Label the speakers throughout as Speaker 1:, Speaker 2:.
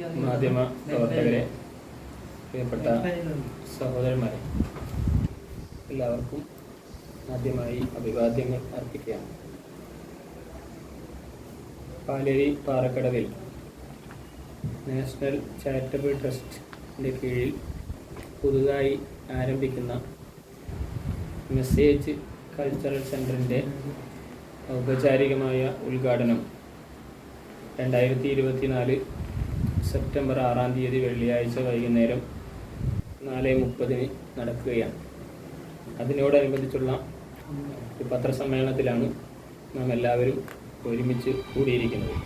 Speaker 1: മാധ്യമ പ്രവർത്തകരെ പ്രിയപ്പെട്ട സഹോദരന്മാരെ എല്ലാവർക്കും ആദ്യമായി അഭിവാദ്യങ്ങൾ അർപ്പിക്കുകയാണ്. പാലേരി പാറക്കടവിൽ നാഷണൽ ചാരിറ്റബിൾ ട്രസ്റ്റിന്റെ കീഴിൽ പുതുതായി ആരംഭിക്കുന്ന മെസ്സേജ് കൾച്ചറൽ സെന്ററിന്റെ ഔപചാരികമായ ഉദ്ഘാടനം രണ്ടായിരത്തി ഇരുപത്തിനാല് സെപ്റ്റംബർ ആറാം തീയതി വെള്ളിയാഴ്ച വൈകുന്നേരം നാല് മുപ്പതിന് നടക്കുകയാണ്. അതിനോടനുബന്ധിച്ചുള്ള പത്രസമ്മേളനത്തിലാണ് നാം എല്ലാവരും ഒരുമിച്ച് കൂടിയിരിക്കുന്നത്.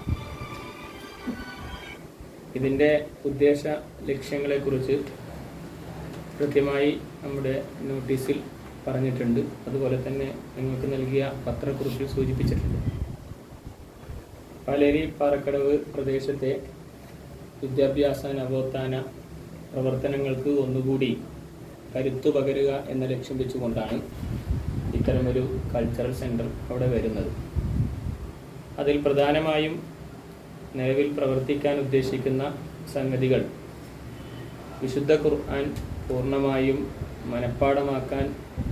Speaker 1: ഇതിന്റെ ഉദ്ദേശ ലക്ഷ്യങ്ങളെക്കുറിച്ച് കൃത്യമായി നമ്മുടെ നോട്ടീസിൽ പറഞ്ഞിട്ടുണ്ട്. അതുപോലെ തന്നെ നിങ്ങൾക്ക് നൽകിയ പത്രക്കുറിപ്പിൽ സൂചിപ്പിച്ചിട്ടുണ്ട്. പാലേരി പാറക്കടവ് പ്രദേശത്തെ വിദ്യാഭ്യാസ നവോത്ഥാന പ്രവർത്തനങ്ങൾക്ക് ഒന്നുകൂടി കരുത്തു പകരുക എന്ന ലക്ഷ്യം വെച്ചുകൊണ്ടാണ് ഇത്തരമൊരു കൾച്ചറൽ സെന്റർ അവിടെ വരുന്നത്. അതിൽ പ്രധാനമായും നിലവിൽ പ്രവർത്തിക്കാൻ ഉദ്ദേശിക്കുന്ന സംഗതികൾ വിശുദ്ധ ഖുർആൻ പൂർണമായും മനഃപ്പാടമാക്കാൻ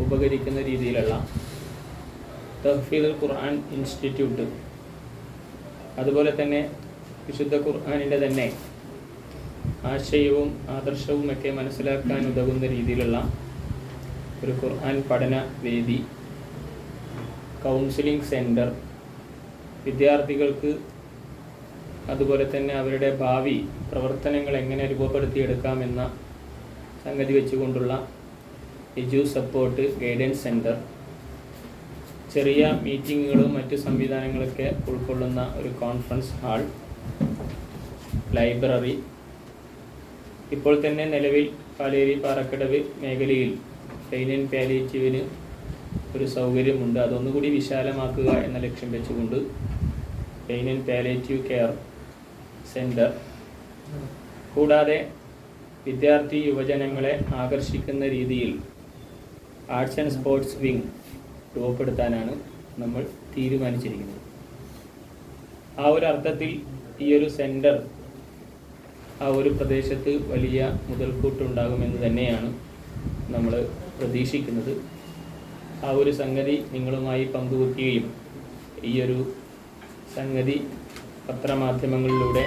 Speaker 1: ഉപകരിക്കുന്ന രീതിയിലുള്ള തഹ്ഫീദുൽ ഖുർആൻ ഇൻസ്റ്റിറ്റ്യൂട്ട്. അതുപോലെ തന്നെ വിശുദ്ധ ഖുർആാനിന്റെ തന്നെ ആശയവും ആദർശവും ഒക്കെ മനസ്സിലാക്കാൻ ഉതകുന്ന രീതിയിലുള്ള ഒരു ഖുർആൻ പഠന വേദി കൗൺസിലിംഗ് സെന്റർ വിദ്യാർത്ഥികൾക്ക് അതുപോലെ തന്നെ അവരുടെ ഭാവി പ്രവർത്തനങ്ങൾ എങ്ങനെ രൂപപ്പെടുത്തിയെടുക്കാമെന്ന സംഗതി വെച്ചുകൊണ്ടുള്ള എജു സപ്പോർട്ട് ഗൈഡൻസ് സെന്റർ ചെറിയ മീറ്റിങ്ങുകളും മറ്റു സംവിധാനങ്ങളൊക്കെ ഉൾക്കൊള്ളുന്ന ഒരു കോൺഫറൻസ് ഹാൾ ലൈബ്രറി ഇപ്പോൾ തന്നെ നിലവിൽ പാലേരി പാറക്കടവ് മേഖലയിൽ പെയിൻ ആൻഡ് പാലിയേറ്റീവിന് ഒരു സൗകര്യമുണ്ട്. അതൊന്നുകൂടി വിശാലമാക്കുക എന്ന ലക്ഷ്യം വെച്ചുകൊണ്ട് pain and palliative care centre കൂടാതെ വിദ്യാർത്ഥി യുവജനങ്ങളെ ആകർഷിക്കുന്ന രീതിയിൽ ആർട്സ് ആൻഡ് സ്പോർട്സ് വിങ് രൂപപ്പെടുത്താനാണ് നമ്മൾ തീരുമാനിച്ചിരിക്കുന്നത്. ആ ഒരു അർത്ഥത്തിൽ ഈ ഒരു സെന്റർ ആ ഒരു പ്രദേശത്ത് വലിയ മുതൽക്കൂട്ടുണ്ടാകുമെന്ന് തന്നെയാണ് നമ്മൾ പ്രതീക്ഷിക്കുന്നത്. ആ ഒരു സംഗതി നിങ്ങളുമായി പങ്കുവെക്കുകയും ഈ ഒരു സംഗതി പത്രമാധ്യമങ്ങളിലൂടെ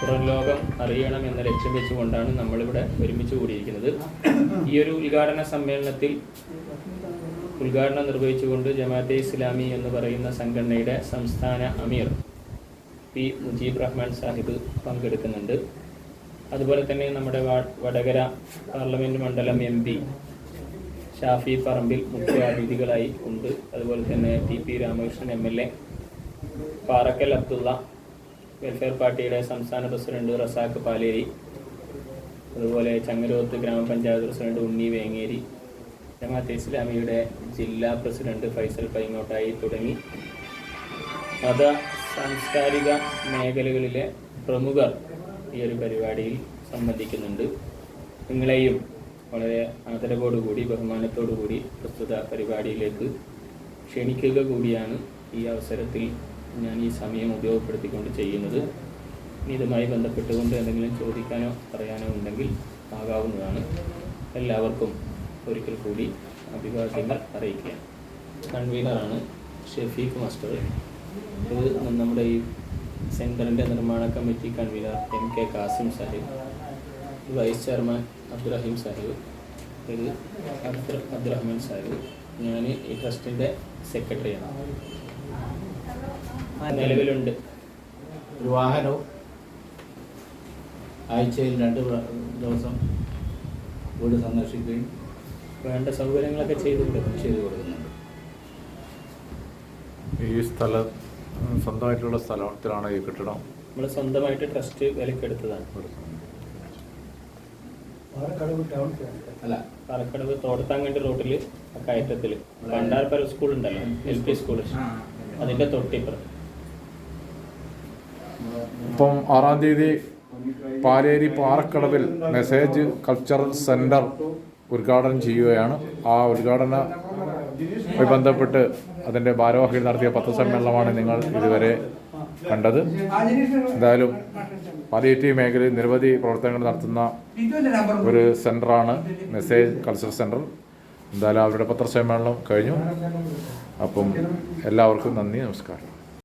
Speaker 1: പുറം ലോകം അറിയണം എന്ന ലക്ഷ്യം വെച്ചുകൊണ്ടാണ് നമ്മളിവിടെ ഒരുമിച്ച് കൂടിയിരിക്കുന്നത്. ഈ ഒരു ഉദ്ഘാടന സമ്മേളനത്തിൽ ഉദ്ഘാടനം നിർവഹിച്ചുകൊണ്ട് ജമാഅത്തെ ഇസ്ലാമി എന്ന് പറയുന്ന സംഘടനയുടെ സംസ്ഥാന അമീർ പി മുജീബ് റഹ്മാൻ സാഹിബ് പങ്കെടുക്കുന്നുണ്ട്. അതുപോലെ തന്നെ നമ്മുടെ വടകര പാർലമെന്റ് മണ്ഡലം എം പി ഷാഫി പറമ്പിൽ മുഖ്യ അതിഥികളായി ഉണ്ട്. അതുപോലെ തന്നെ T P Ramakrishnan M L A Parakkal Abdulla welfare പാർട്ടിയുടെ സംസ്ഥാന പ്രസിഡന്റ് റസാഖ് പാലേരി അതുപോലെ ചങ്ങരോത്ത് ഗ്രാമപഞ്ചായത്ത് പ്രസിഡന്റ് ഉണ്ണി വേങ്ങേരി ജമാഅത്തെ ഇസ്ലാമിയുടെ ജില്ലാ പ്രസിഡന്റ് ഫൈസൽ പൈങ്ങോട്ടായി തുടങ്ങി. മത സാംസ്കാരിക മേഖലകളിലെ പ്രമുഖർ ഈ ഒരു പരിപാടിയിൽ സംബന്ധിക്കുന്നുണ്ട്. നിങ്ങളെയും വളരെ ആദരവോടുകൂടി ബഹുമാനത്തോടുകൂടി പ്രസ്തുത പരിപാടിയിലേക്ക് ക്ഷണിക്കുക കൂടിയാണ് ഈ അവസരത്തിൽ ഞാൻ ഈ സമയം ഉപയോഗപ്പെടുത്തിക്കൊണ്ട് ചെയ്യുന്നത്. ഇനി ഇതുമായി ബന്ധപ്പെട്ടുകൊണ്ട് എന്തെങ്കിലും ചോദിക്കാനോ പറയാനോ ഉണ്ടെങ്കിൽ ആകാവുന്നതാണ്. എല്ലാവർക്കും ഒരിക്കൽ കൂടി അഭിവാദ്യങ്ങൾ അറിയിക്കുക കൺവീനറാണ് ഷെഫീഖ് മാസ്റ്റർ. ഇത് നമ്മുടെ ഈ സെന്ററിന്റെ നിർമ്മാണ committee convener M K Kasim Sahib vice chairman Abdurahim Sahib ഇത് അബ്ദുർ അബ്ദുറഹ്മാൻ സാഹിബ്. ഞാൻ ഈ ട്രസ്റ്റിന്റെ സെക്രട്ടറിയാണ്. നിലവിലുണ്ട്.
Speaker 2: ഒരു വാഹനവും ആഴ്ചയിൽ രണ്ട് ദിവസം വീട് സന്ദർശിക്കുകയും
Speaker 1: വേണ്ട സൗകര്യങ്ങളൊക്കെ ചെയ്തു കൊടുക്കും
Speaker 2: ചെയ്തു കൊടുക്കുന്നുണ്ട്.
Speaker 3: ഈ സ്ഥലം സ്വന്തമായിട്ടുള്ള സ്ഥലത്തിലാണ് ഈ കെട്ടിടം.
Speaker 1: നമ്മൾ സ്വന്തമായിട്ട് ട്രസ്റ്റ് വിലക്കെടുത്തതാണ്.
Speaker 2: അല്ല
Speaker 1: പാലക്കടവ് തോടത്താങ്കണ്ടി റോഡിൽ കയറ്റത്തിൽ ഭണ്ടാർപര സ്കൂൾ ഉണ്ടല്ലോ എൽ പി സ്കൂൾ അതിന്റെ തൊട്ടിപ്പുറം.
Speaker 3: ഇപ്പം ആറാം തീയതി പാലേരി പാറക്കടവിൽ മെസ്സേജ് കൾച്ചറൽ സെന്റർ ഉദ്ഘാടനം ചെയ്യുകയാണ്. ആ ഉദ്ഘാടനവുമായി ബന്ധപ്പെട്ട് അതിന്റെ ഭാരവാഹികൾ നടത്തിയ പത്രസമ്മേളനമാണ് നിങ്ങൾ ഇതുവരെ കണ്ടത്. എന്തായാലും പാലിയേറ്റീവ് മേഖലയിൽ നിരവധി പ്രവർത്തനങ്ങൾ നടത്തുന്ന ഒരു സെന്ററാണ് മെസ്സേജ് കൾച്ചറൽ സെന്റർ എന്തായാലും അവരുടെ പത്രസമ്മേളനം കഴിഞ്ഞു. അപ്പം എല്ലാവർക്കും നന്ദി നമസ്കാരം.